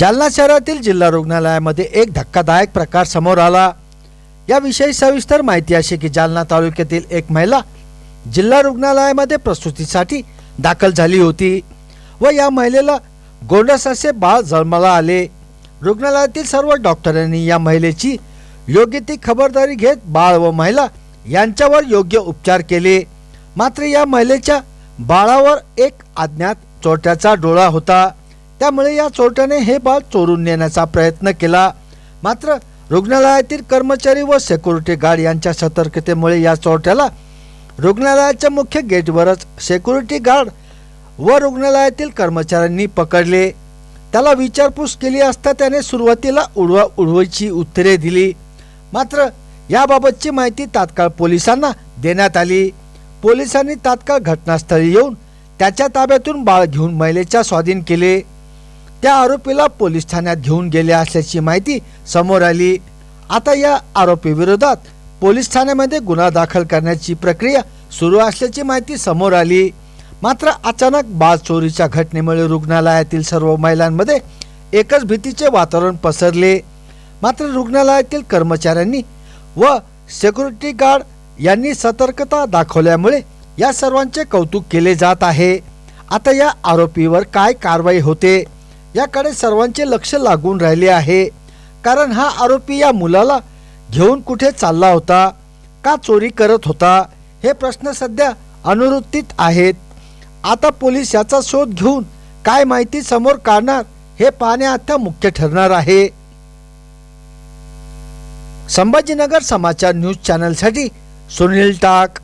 जालना शहरातील जिल्हा रुग्णालयामध्ये एक धक्कादायक प्रकार समोर आला. याविषयी सविस्तर माहिती अशी की जालना तालुक्यातील एक महिला जिल्हा रुग्णालयामध्ये प्रसूतीसाठी दाखल झाली होती व या महिलेला गोंडस असे बाळ जन्माला आले. रुग्णालयातील सर्व डॉक्टरांनी या महिलेची योग्य ती खबरदारी घेत बाळ व महिला यांच्यावर योग्य उपचार केले. मात्र या महिलेच्या बाळावर एक अज्ञात चोट्याचा डोळा होता. त्यामुळे या चोरट्याने हे बाळ चोरून नेण्याचा प्रयत्न केला. मात्र रुग्णालयातील कर्मचारी व सेक्युरिटी गार्ड यांच्या सतर्कतेमुळे या चोरट्याला रुग्णालयाच्या मुख्य गेटवरच सेक्युरिटी गार्ड व रुग्णालयातील कर्मचाऱ्यांनी पकडले. त्याला विचारपूस केली असता त्याने सुरुवातीला उडवा उडवायची उत्तरे दिली. मात्र याबाबतची माहिती तात्काळ पोलिसांना देण्यात आली. पोलिसांनी तात्काळ घटनास्थळी येऊन त्याच्या ताब्यातून बाळ घेऊन महिलेच्या स्वाधीन केले. त्या आरोपीला पोलीस ठाण्यात घेऊन गेले असल्याची माहिती समोर आली. आता या आरोपी विरोधात पोलीस ठाण्यामध्ये गुन्हा दाखल करण्याची प्रक्रिया सुरू असल्याची माहिती समोर आली. मात्र अचानक बाळ चोरीच्या घटनेमुळे रुग्णालयातील सर्व महिलांमध्ये एकच भीतीचे वातावरण पसरले. मात्र रुग्णालयातील कर्मचाऱ्यांनी व सेक्युरिटी गार्ड यांनी सतर्कता दाखवल्यामुळे या सर्वांचे कौतुक केले जात आहे. आता या आरोपीवर काय कारवाई होते? याकडे सर्वांचे लक्ष लागून राहिले आहे. कारण हा आरोपी या मुलाला घेऊन कुठे चालला होता का चोरी करत होता हे प्रश्न सध्या अनुवृत्तीत आहेत. आता पोलीस याचा शोध घेऊन काय माहिती समोर काढणार हे पाहणे आता मुख्य ठरणार आहे. संभाजीनगर समाचार न्यूज चॅनलसाठी सुनील टाक.